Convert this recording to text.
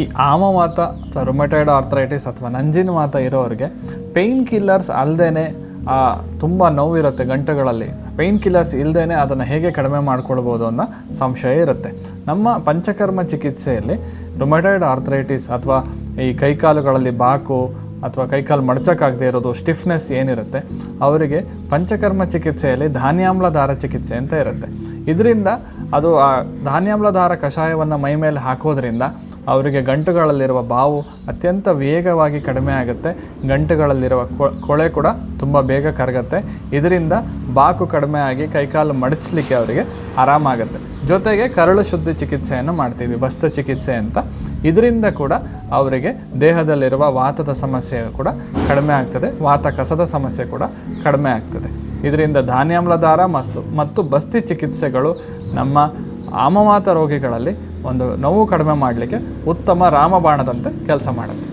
ಈ ಆಮವಾತ ಅಥವಾ ರೊಮೆಟೈಡ್ ಆರ್ಥರೈಟಿಸ್ ಅಥವಾ ನಂಜಿನ ವಾತ ಇರೋರಿಗೆ ಪೇಯ್ನ್ ಕಿಲ್ಲರ್ಸ್ ಅಲ್ಲದೇ ತುಂಬ ನೋವಿರುತ್ತೆ ಗಂಟೆಗಳಲ್ಲಿ. ಪೇಯ್ನ್ ಕಿಲ್ಲರ್ಸ್ ಇಲ್ಲದೇ ಅದನ್ನು ಹೇಗೆ ಕಡಿಮೆ ಮಾಡ್ಕೊಳ್ಬೋದು ಅನ್ನೋ ಸಂಶಯ ಇರುತ್ತೆ. ನಮ್ಮ ಪಂಚಕರ್ಮ ಚಿಕಿತ್ಸೆಯಲ್ಲಿ ರೊಮೆಟೈಡ್ ಆರ್ಥರೈಟಿಸ್ ಅಥವಾ ಈ ಕೈಕಾಲುಗಳಲ್ಲಿ ಬಾಕು ಅಥವಾ ಕೈಕಾಲು ಮಡಚಕ್ಕಾಗದೆ ಇರೋದು ಸ್ಟಿಫ್ನೆಸ್ ಏನಿರುತ್ತೆ, ಅವರಿಗೆ ಪಂಚಕರ್ಮ ಚಿಕಿತ್ಸೆಯಲ್ಲಿ ಧಾನ್ಯಾಮ್ಲಧಾರ ಚಿಕಿತ್ಸೆ ಅಂತ ಇರುತ್ತೆ. ಇದರಿಂದ ಅದು ಆ ಧಾನ್ಯಾಮ್ಲಧಾರ ಕಷಾಯವನ್ನು ಮೈ ಮೇಲೆ ಹಾಕೋದ್ರಿಂದ ಅವರಿಗೆ ಗಂಟುಗಳಲ್ಲಿರುವ ಬಾವು ಅತ್ಯಂತ ವೇಗವಾಗಿ ಕಡಿಮೆ ಆಗುತ್ತೆ. ಗಂಟುಗಳಲ್ಲಿರುವ ಕೊಳೆ ಕೂಡ ತುಂಬ ಬೇಗ ಕರಗತ್ತೆ. ಇದರಿಂದ ಬಾಕು ಕಡಿಮೆ ಆಗಿ ಕೈಕಾಲು ಮಡಚಲಿಕ್ಕೆ ಅವರಿಗೆ ಆರಾಮಾಗುತ್ತೆ ಜೊತೆಗೆ ಕರಳು ಶುದ್ಧಿ ಚಿಕಿತ್ಸೆಯನ್ನು ಮಾಡ್ತೀವಿ, ವಸ್ತು ಚಿಕಿತ್ಸೆ ಅಂತ. ಇದರಿಂದ ಕೂಡ ಅವರಿಗೆ ದೇಹದಲ್ಲಿರುವ ವಾತದ ಸಮಸ್ಯೆ ಕೂಡ ಕಡಿಮೆ ಆಗ್ತದೆ. ವಾತ ಕಸದ ಸಮಸ್ಯೆ ಕೂಡ ಕಡಿಮೆ ಆಗ್ತದೆ. ಇದರಿಂದ ಧಾನ್ಯಾಮ್ಲಧಾರ ಮಸ್ತು ಮತ್ತು ಬಸ್ತಿ ಚಿಕಿತ್ಸೆಗಳು ನಮ್ಮ ಆಮವಾತ ರೋಗಿಗಳಲ್ಲಿ ಒಂದು ನೋವು ಕಡಿಮೆ ಮಾಡಲಿಕ್ಕೆ ಉತ್ತಮ ರಾಮಬಾಣದಂತೆ ಕೆಲಸ ಮಾಡುತ್ತೆ.